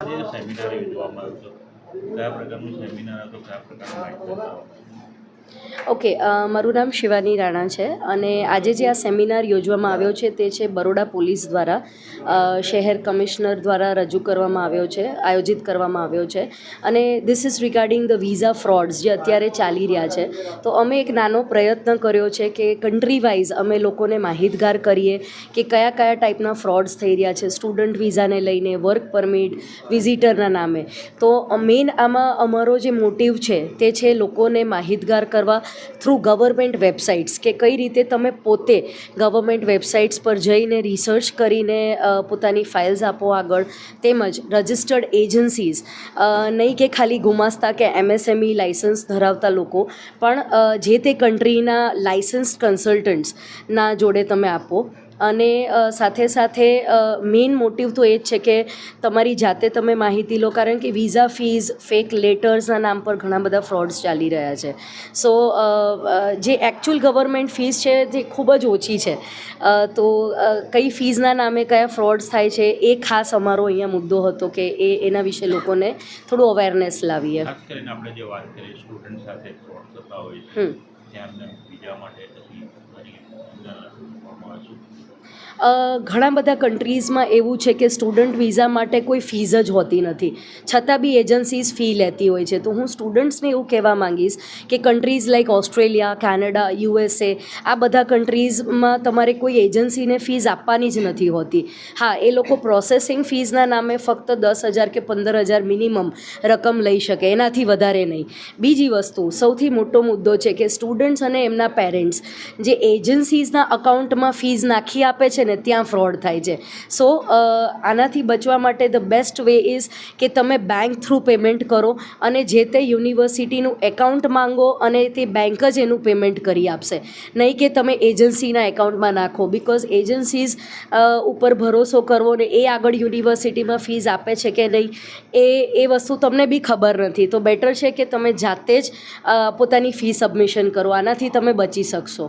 Seminar યોજવામાં આવ્યો હતો. કયા પ્રકારનું સેમિનાર હતો કયા પ્રકારનું ઓકે મારું નામ શિવાની રાણા છે અને આજે જે આ સેમિનાર યોજવામાં આવ્યો છે તે છે બરોડા પોલીસ દ્વારા શહેર કમિશનર દ્વારા રજૂ કરવામાં આવ્યો છે, આયોજિત કરવામાં આવ્યો છે. અને this is regarding the visa frauds જે અત્યારે ચાલી રહ્યા છે. તો અમે એક નાનો પ્રયત્ન કર્યો છે કે કન્ટ્રી વાઇઝ અમે લોકોને માહિતગાર કરીએ કે કયા કયા ટાઈપના ફ્રોડ્સ થઈ રહ્યા છે સ્ટુડન્ટ વિઝાને લઈને વર્ક પરમિટ વિઝિટરના નામે. તો મેઇન આમાં અમારો જે મોટિવ છે તે છે લોકોને માહિતગાર કરવા થ્રુ ગવર્મેન્ટ વેબસાઇટ્સ કે કઈ રીતે તમે પોતે ગવર્મેન્ટ વેબસાઇટ્સ પર જઈને રિસર્ચ કરીને પોતાની ફાઇલ્સ આપો આગળ. તેમજ રજિસ્ટર્ડ એજન્સીઝ નહીં કે ખાલી ગુમાસ્તા કે એમએસએમઈ લાઇસન્સ ધરાવતા લોકો, પણ જે તે કન્ટ્રીના લાઇસન્સ કન્સલ્ટન્ટ્સના જોડે તમે આપો. અને સાથે સાથે મેઇન મોટિવ તો એ જ છે કે તમારી જાતે તમે માહિતી લો. કારણ કે વિઝા ફીઝ ફેક લેટર્સના નામ પર ઘણા બધા ફ્રોડ્સ ચાલી રહ્યા છે. સો જે એકચ્યુઅલ ગવર્મેન્ટ ફીસ છે જે ખૂબ જ ઓછી છે. તો કઈ ફીઝના નામે કયા ફ્રોડ્સ થાય છે એ ખાસ અમારો અહીંયા મુદ્દો હતો કે એ એના વિશે લોકોને થોડું અવેરનેસ લાવીએ. આપણે જે વાત કરીએ સ્ટુડન્ટ સાથે ફ્રોડ થતા હોય છે ઘણા બધા કન્ટ્રીઝમાં એવું છે કે સ્ટુડન્ટ વિઝા માટે કોઈ ફીઝ જ હોતી નથી. છતાં બી એજન્સીઝ ફી લેતી હોય છે. તો હું સ્ટુડન્ટ્સને એવું કહેવા માંગીશ કે countries like Australia Canada USA આ બધા કન્ટ્રીઝમાં તમારે કોઈ એજન્સીને ફીઝ આપવાની જ નથી હોતી. હા, એ લોકો પ્રોસેસિંગ ફીઝના નામે ફક્ત દસ હજાર કે પંદર હજાર મિનિમમ રકમ લઈ શકે. એનાથી વધારે નહીં. બીજી વસ્તુ, સૌથી મોટો મુદ્દો છે કે સ્ટુડન્ટ્સ અને એમના પેરેન્ટ્સ જે એજન્સીઝના અકાઉન્ટમાં ફીઝ નાખી આપે છે ને, ત્યાં ફ્રોડ થાય છે. સો આનાથી બચવા માટે ધ બેસ્ટ વે ઇઝ કે તમે બેંક થ્રુ પેમેન્ટ કરો અને જે તે યુનિવર્સિટીનું એકાઉન્ટ માંગો અને તે બેંક જ એનું પેમેન્ટ કરી આપશે. નહીં કે તમે એજન્સીના એકાઉન્ટમાં નાખો બિકોઝ એજન્સીઝ ઉપર ભરોસો કરવો ને એ આગળ યુનિવર્સિટીમાં ફીઝ આપે છે કે નહીં, એ એ વસ્તુ તમને બી ખબર નથી. તો બેટર છે કે તમે જાતે જ પોતાની ફી સબમિશન કરો. આનાથી તમે બચી શકશો.